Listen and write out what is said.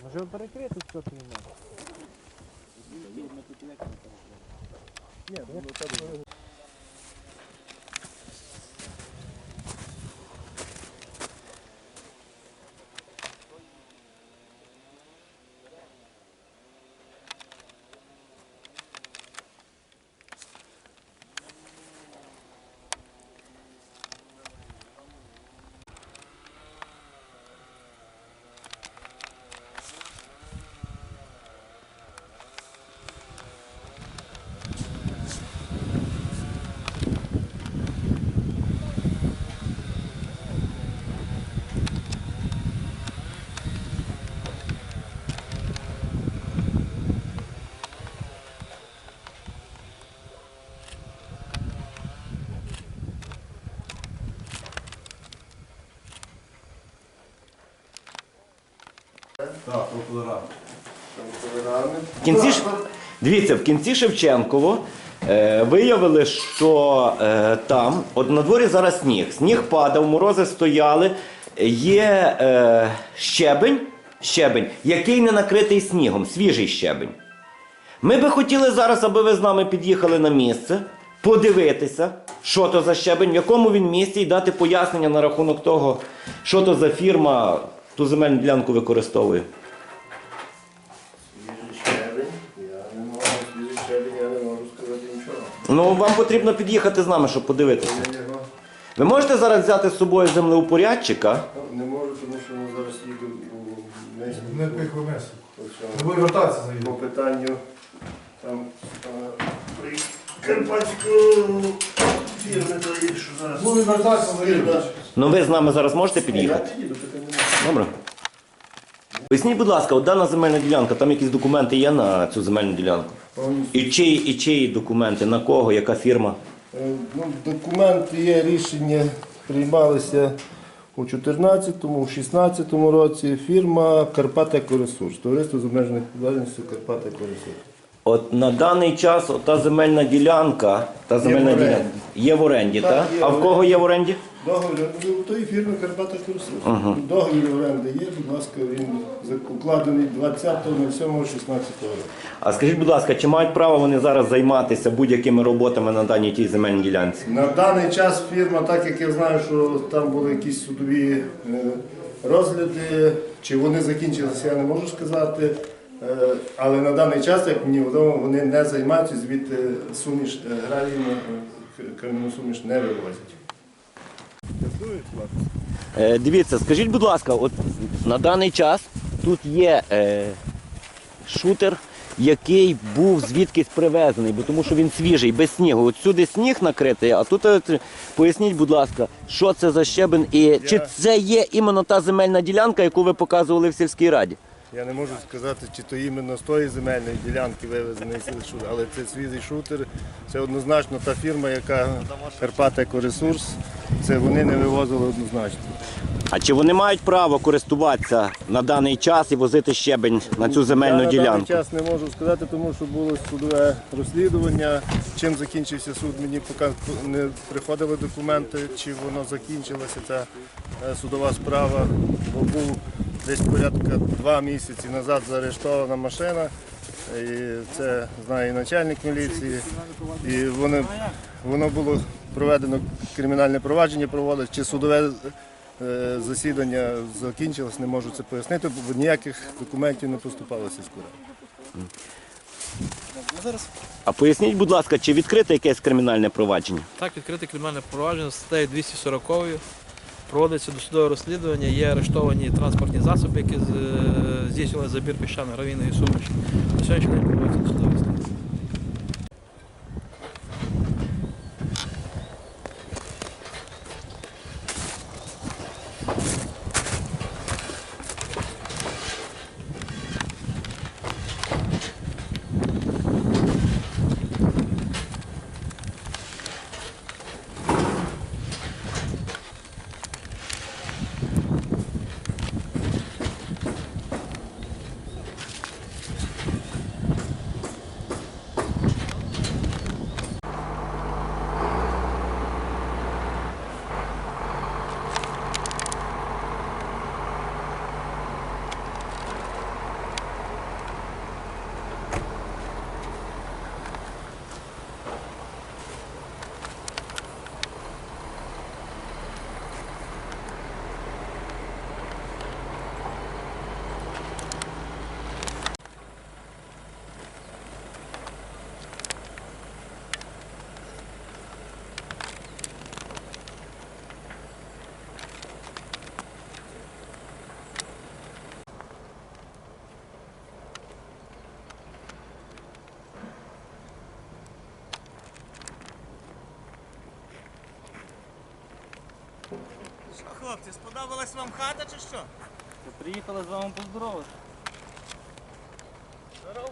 Може перекрити тут нема? Ні, ну так. Так, толерантно. В кінці ж дивіться, в кінці Шевченково е, виявили, що е, там, от на дворі зараз сніг. Сніг падав, морози стояли. Є е, щебень, щебень, який не накритий снігом, свіжий щебень. Ми би хотіли зараз, аби ви з нами під'їхали на місце, подивитися, що то за щебень, в якому він місці, і дати пояснення на рахунок того, що то за фірма ту земельну ділянку використовує. Ну, вам потрібно під'їхати з нами, щоб подивитися. Ви можете зараз взяти з собою землеупорядчика? ну, не можу, тому що ми зараз їду у. Не Не цьому- буде вертатися за По його. питанню там при Карпатську фірми тої, що зараз. Буде вертатися за його. Ну ви з нами зараз можете Я під'їхати? під'їду, питання. Добре. Поясніть, будь ласка, от дана земельна ділянка, там якісь документи є на цю земельну ділянку? Повністю. І чиї, і чиї документи, на кого, яка фірма? Е, Ну, документи є, рішення приймалися у 2014-му, у 2016 році. Фірма Карпат Екоресурс. Товариство з обмеженою відповідальністю Карпат Екоресурс. От на даний час от та земельна ділянка, та земельна оренді. ділянка є в оренді, Так, так? є А в в кого є в оренді? Договір ну, у тої фірми Карпат Екоресурс. Договір оренди є, будь ласка, він за- укладений 20.07.16 року. А скажіть, будь ласка, чи мають право вони зараз займатися будь-якими роботами на даній тій земельній ділянці? На даний час фірма, так як я знаю, що там були якісь судові е, розгляди, чи вони закінчилися, я не можу сказати. Е, Але на даний час, як мені відомо, вони не займаються, звідти суміш е, гравійну е, кам'яну суміш не вивозять. Е, дивіться, скажіть, будь ласка, от на даний час тут є е, шутер, який був звідкись привезений, бо тому що він свіжий, без снігу. От сюди сніг накритий, а тут е, поясніть, будь ласка, що це за щебень і чи це є іменно та земельна ділянка, яку ви показували в сільській раді? Я не можу сказати, чи то іменно з тої земельної ділянки вивезений шутер, але це свіжий шутер. Це однозначно та фірма, яка Карпат Екоресурс. Це вони не вивозили однозначно. А чи вони мають право користуватися на даний час і возити щебень на цю земельну Я на даний час не можу сказати, тому що було судове розслідування. Чим закінчився суд, мені поки не приходили документи, чи воно закінчилася ця е, судова справа. Бо був десь порядка два місяці назад заарештована машина. І це знає і начальник міліції. І вони, воно було проведено кримінальне провадження, проводить, чи судове е, засідання закінчилось, не можу це пояснити, бо ніяких документів не поступало з сільської ради. А поясніть, будь ласка, чи відкрите якесь кримінальне провадження? Так, відкрите кримінальне провадження з статтею 240 проводиться досудове розслідування, є арештовані транспортні засоби, які здійснювали забір піщаної гравійної суміші. День проводиться досудове розслідування. Що, хлопці, сподобалась вам хата чи що? Приїхали з вами поздороватися. Здоров.